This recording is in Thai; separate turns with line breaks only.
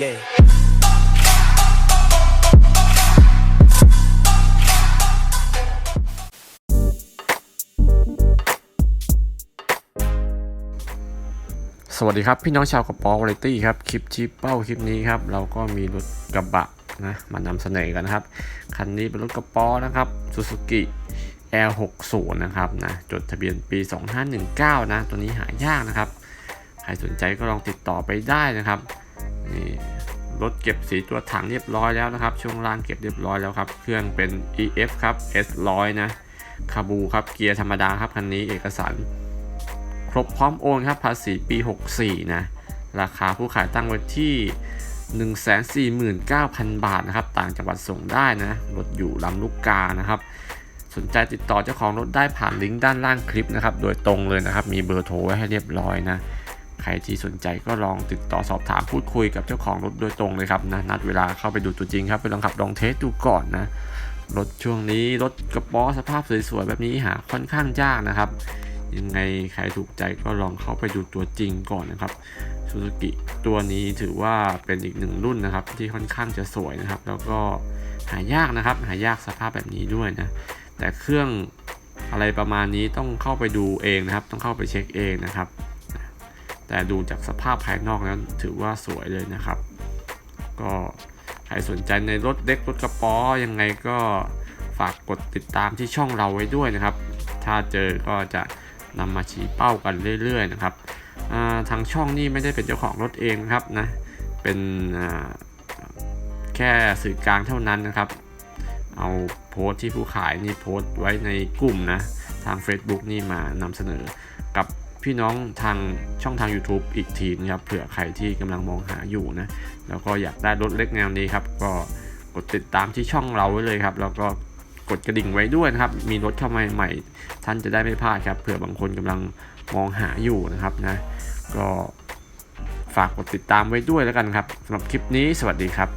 Yeah.
สวัสดีครับ พี่น้องชาวกระป๋อวาไรตี้ครับ คลิปชี้เป้าคลิปนี้ครับ เราก็มีรถกระบะนะมานำเสนอกันนะครับ คันนี้เป็นรถกระป๋อนะครับ Suzuki L60 นะครับนะจดทะเบียนปี 2519 นะ ตัวนี้หายากนะครับ ใครสนใจก็ลองติดต่อไปได้นะครับ นี่รถเก็บสีตัวถังเรียบร้อยแล้วนะครับ ช่วงล่างเก็บเรียบร้อยแล้วครับ เครื่องเป็น EF ครับ S100 นะคาบูครับ เกียร์ธรรมดาครับคันนี้เอกสารครบพร้อมโอนครับ ภาษีปี 64 นะ ราคาผู้ขายตั้งไว้ที่ 149,000 บาทนะครับ ต่างจังหวัดส่งได้นะ รถอยู่ลำลูกกานะครับ สนใจติดต่อเจ้าของรถได้ผ่านลิงก์ด้านล่างคลิปนะครับ โดยตรงเลยนะครับ มีเบอร์โทรไว้ให้เรียบร้อยนะ ใครที่สนใจก็ลองติดต่อสอบถามพูดคุยกับเจ้าของรถโดยตรงเลยครับนะนัดเวลาเข้าไปดูตัวจริงครับไปลองขับลองเทสดูก่อนนะรถช่วงนี้รถกระป๋อสภาพสวยๆแบบนี้หาค่อนข้างยากนะครับ ยังไงใครถูกใจก็ลองเข้าไปดูตัวจริงก่อนนะครับซูซูกิตัวนี้ถือว่าเป็นอีกหนึ่งรุ่นนะครับ ที่ค่อนข้างจะสวยนะครับ แล้วก็หายากนะครับ หายากสภาพแบบนี้ด้วยนะ แต่เครื่องอะไรประมาณนี้ต้องเข้าไปดูเองนะครับ ต้องเข้าไปเช็คเองนะครับ แต่ดูจากสภาพภายนอกแล้วถือว่าสวยเลยนะครับ ก็ใครสนใจในรถเล็กรถกระป๋อยังไงก็ฝากกดติดตามที่ช่องเราไว้ด้วยนะครับ ถ้าเจอก็จะนำมาชี้เป้ากันเรื่อยๆนะครับาทางช่องนี่ไม่ได้เป็นเจ้าของรถเองนะครับนะ เป็นแค่สื่อกลางเท่านั้นนะครับ เอาโพสต์ที่ผู้ขายนี่โพสต์ไว้ในกลุ่มนะ ทาง Facebook นี่มานำเสนอกับ พี่น้องทางช่องทาง YouTube อีกทีนะครับเผื่อใครที่กำลังมองหาอยู่นะแล้วก็อยากได้รถเล็กแนวนี้ครับ ก็กดติดตามที่ช่องเราไว้เลยครับ แล้วก็กดกระดิ่งไว้ด้วยนะครับ มีรถเข้ามาใหม่ ท่านจะได้ไม่พลาดครับเผื่อบางคนกำลังมองหาอยู่นะครับนะ ก็ฝากกดติดตามไว้ด้วยแล้วกันครับสำหรับคลิปนี้สวัสดีครับ